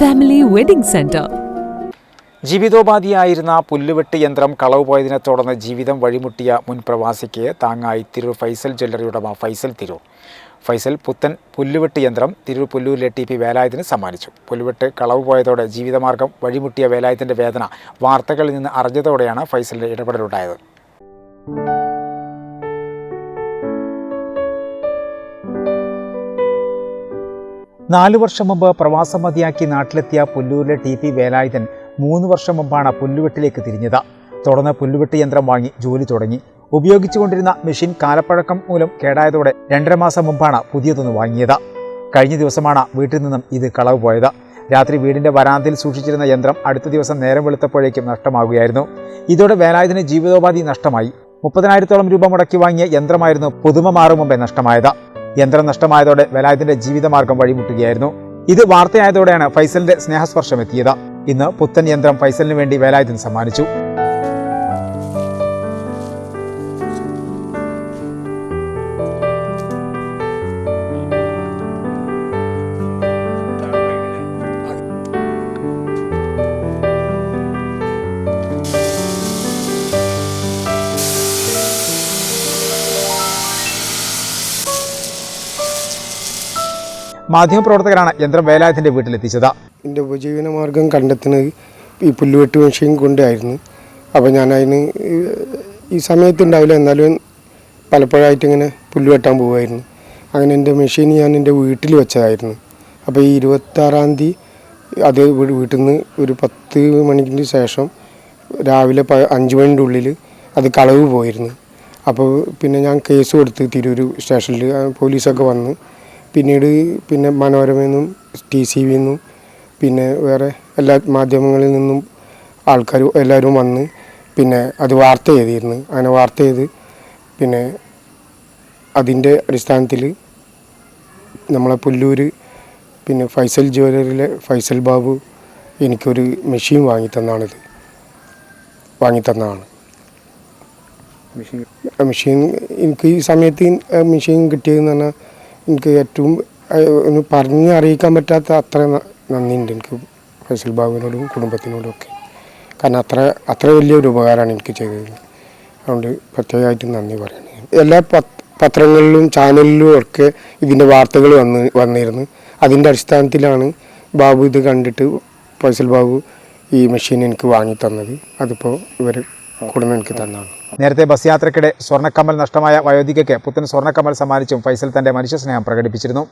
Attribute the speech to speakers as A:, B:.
A: Family wedding centre
B: ജീവിതോപാധിയായിരുന്ന പുല്ലുവെട്ട് യന്ത്രം കളവ് പോയതിനെ തുടർന്ന് ജീവിതം വഴിമുട്ടിയ മുൻ പ്രവാസിക്ക് താങ്ങായി തിരൂർ ഫൈസൽ ജ്വല്ലറി ഉടമ ഫൈസൽ തിരൂർ. ഫൈസൽ പുത്തൻ പുല്ലുവെട്ട് യന്ത്രം തിരൂർ പുല്ലൂരിലെ ടി പി വേലായുധന് സമ്മാനിച്ചു. പുല്ലുവെട്ട് കളവ് പോയതോടെ ജീവിതമാർഗം വഴിമുട്ടിയ വേലായുധന്റെ വേദന വാർത്തകളിൽ നിന്ന് അറിഞ്ഞതോടെയാണ് ഫൈസലിന്റെ ഇടപെടലുണ്ടായത്. നാലു വർഷം മുമ്പ് പ്രവാസം മതിയാക്കി നാട്ടിലെത്തിയ പുല്ലൂരിലെ ടി പി വേലായുധൻ മൂന്ന് വർഷം മുമ്പാണ് പുല്ലുവെട്ടിലേക്ക് തിരിഞ്ഞത്. തുടർന്ന് പുല്ലുവെട്ട് യന്ത്രം വാങ്ങി ജോലി തുടങ്ങി. ഉപയോഗിച്ചുകൊണ്ടിരുന്ന മെഷീൻ കാലപ്പഴക്കം മൂലം കേടായതോടെ രണ്ടര മാസം മുമ്പാണ് പുതിയതൊന്ന് വാങ്ങിയത്. കഴിഞ്ഞ ദിവസമാണ് വീട്ടിൽ നിന്നും ഇത് കളവ് പോയത്. രാത്രി വീടിന്റെ വരാന്തയിൽ സൂക്ഷിച്ചിരുന്ന യന്ത്രം അടുത്ത ദിവസം നേരം വെളുത്തപ്പോഴേക്കും നഷ്ടമാകുകയായിരുന്നു ഇതോടെ വേലായുധന് ജീവിതോപാധി നഷ്ടമായി. മുപ്പതിനായിരത്തോളം രൂപ മുടക്കി വാങ്ങിയ യന്ത്രമായിരുന്നു പുതുമ മാറും മുമ്പേ നഷ്ടമായത്. യന്ത്രം നഷ്ടമായതോടെ വലായത്തിന്റെ ജീവിതമാർഗം വഴിമുട്ടുകയായിരുന്നു. ഇത് വാർത്തയായതോടെയാണ് ഫൈസലിന്റെ സ്നേഹസ്പർശം എത്തിയത്. ഇന്ന് പുത്തൻ യന്ത്രം ഫൈസലിന് വേണ്ടി വേലായുധൻ സമ്മാനിച്ചു. മാധ്യമപ്രവർത്തകരാണ് യന്ത്രം വേലായുധന്റെ വീട്ടിലെത്തിച്ചത്.
C: എന്റെ ഉപജീവന മാർഗം കണ്ടെത്തുന്നത് ഈ പുല്ലുവെട്ട് മെഷീൻ കൊണ്ടായിരുന്നു. അപ്പോൾ ഞാൻ അതിന് ഈ സമയത്ത് ഉണ്ടാവില്ല എന്നാലും പലപ്പോഴായിട്ട് ഇങ്ങനെ പുല്ലുവെട്ടാൻ പോവായിരുന്നു. അങ്ങനെ എന്റെ മെഷീൻ ഞാൻ എന്റെ വീട്ടിൽ വെച്ചതായിരുന്നു. അപ്പോൾ ഈ ഇരുപത്താറാം തീയതി അത് വീട്ടിൽ നിന്ന് ഒരു പത്ത് മണിക്ക് ശേഷം രാവിലെ പ അഞ്ച് മണിന്റെ ഉള്ളിൽ അത് കളവ് പോയിരുന്നു. അപ്പോൾ പിന്നെ ഞാൻ കേസ് കൊടുത്ത് തിരൂർ സ്റ്റേഷനിൽ പോലീസൊക്കെ വന്ന് പിന്നീട് പിന്നെ മനോരമയിൽ നിന്നും ടി സി വിയിൽ നിന്നും പിന്നെ വേറെ എല്ലാ മാധ്യമങ്ങളിൽ നിന്നും ആൾക്കാർ എല്ലാവരും വന്ന് പിന്നെ അത് വാർത്ത ചെയ്തിരുന്നു അങ്ങനെ വാർത്ത ചെയ്ത് പിന്നെ അതിന്റെ അടിസ്ഥാനത്തിൽ നമ്മളെ പുല്ലൂർ പിന്നെ ഫൈസൽ ജ്വല്ലറിയിലെ ഫൈസൽ ബാബു എനിക്കൊരു മെഷീൻ വാങ്ങിത്തന്നാണിത് വാങ്ങിത്തന്നതാണ് മെഷീൻ. മെഷീൻ എനിക്ക് ഈ സമയത്ത് മെഷീൻ കിട്ടിയതെന്ന് പറഞ്ഞാൽ എനിക്ക് ഏറ്റവും ഒന്ന് പറഞ്ഞ് അറിയിക്കാൻ പറ്റാത്ത അത്ര നന്ദിയുണ്ട് എനിക്ക് ഫൈസൽ ബാബുവിനോടും കുടുംബത്തിനോടും ഒക്കെ. കാരണം അത്ര അത്ര വലിയൊരു ഉപകാരമാണ് എനിക്ക് ചെയ്തത്. അതുകൊണ്ട് പ്രത്യേകമായിട്ട് നന്ദി പറയുന്നത് എല്ലാ പത് പത്രങ്ങളിലും ചാനലിലും ഒക്കെ ഇതിന്റെ വാർത്തകൾ വന്ന് വന്നിരുന്നു. അതിന്റെ അടിസ്ഥാനത്തിലാണ് ബാബു ഇത് കണ്ടിട്ട് ഫൈസൽ ബാബു ഈ മെഷീൻ എനിക്ക് വാങ്ങി തന്നത്. അതിപ്പോൾ ഇവർ കൊടുന്ന് എനിക്ക് തന്നതാണ്.
B: നേരത്തെ ബസ് യാത്രക്കിടെ സ്വർണക്കമ്മൽ നഷ്ടമായ വയോധികയ്ക്ക് പുത്തൻ സ്വർണക്കമ്മൽ സമ്മാനിച്ചും ഫൈസൽ തന്റെ മനുഷ്യസ്നേഹം പ്രകടിപ്പിച്ചിരുന്നു.